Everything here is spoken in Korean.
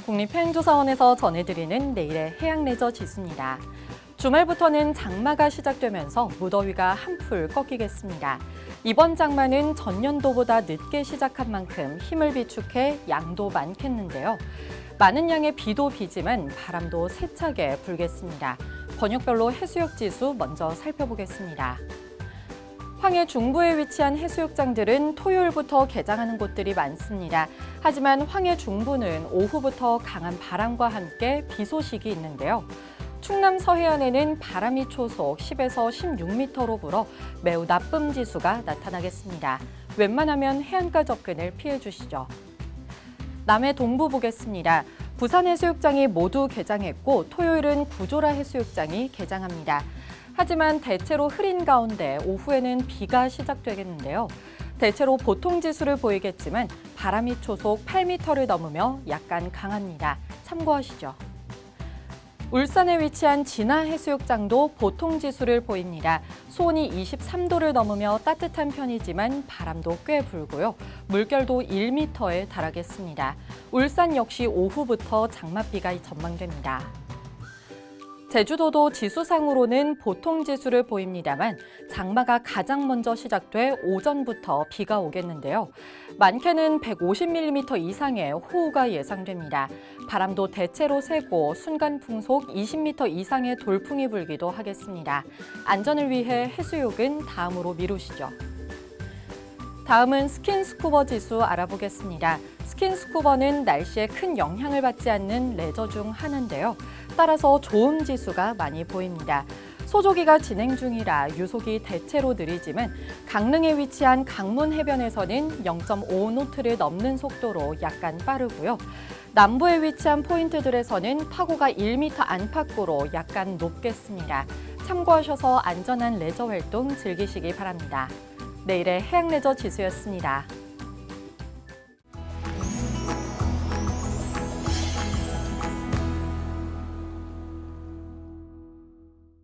국립해양조사원에서 전해드리는 내일의 해양레저 지수입니다. 주말부터는 장마가 시작되면서 무더위가 한풀 꺾이겠습니다. 이번 장마는 전년도보다 늦게 시작한 만큼 힘을 비축해 양도 많겠는데요. 많은 양의 비도 비지만 바람도 세차게 불겠습니다. 번역별로 해수욕 지수 먼저 살펴보겠습니다. 황해 중부에 위치한 해수욕장들은 토요일부터 개장하는 곳들이 많습니다. 하지만 황해 중부는 오후부터 강한 바람과 함께 비 소식이 있는데요. 충남 서해안에는 바람이 초속 10에서 16m로 불어 매우 나쁨 지수가 나타나겠습니다. 웬만하면 해안가 접근을 피해 주시죠. 남해 동부 보겠습니다. 부산 해수욕장이 모두 개장했고 토요일은 구조라 해수욕장이 개장합니다. 하지만 대체로 흐린 가운데 오후에는 비가 시작되겠는데요. 대체로 보통 지수를 보이겠지만 바람이 초속 8m를 넘으며 약간 강합니다. 참고하시죠. 울산에 위치한 진화 해수욕장도 보통 지수를 보입니다. 수온이 23도를 넘으며 따뜻한 편이지만 바람도 꽤 불고요. 물결도 1m에 달하겠습니다. 울산 역시 오후부터 장맛비가 전망됩니다. 제주도도 지수상으로는 보통 지수를 보입니다만 장마가 가장 먼저 시작돼 오전부터 비가 오겠는데요. 많게는 150mm 이상의 호우가 예상됩니다. 바람도 대체로 세고 순간 풍속 20m 이상의 돌풍이 불기도 하겠습니다. 안전을 위해 해수욕은 다음으로 미루시죠. 다음은 스킨스쿠버 지수 알아보겠습니다. 스킨스쿠버는 날씨에 큰 영향을 받지 않는 레저 중 하나인데요. 따라서 좋음 지수가 많이 보입니다. 소조기가 진행 중이라 유속이 대체로 느리지만 강릉에 위치한 강문 해변에서는 0.5노트를 넘는 속도로 약간 빠르고요. 남부에 위치한 포인트들에서는 파고가 1m 안팎으로 약간 높겠습니다. 참고하셔서 안전한 레저 활동 즐기시기 바랍니다. 내일의 해양 레저 지수였습니다.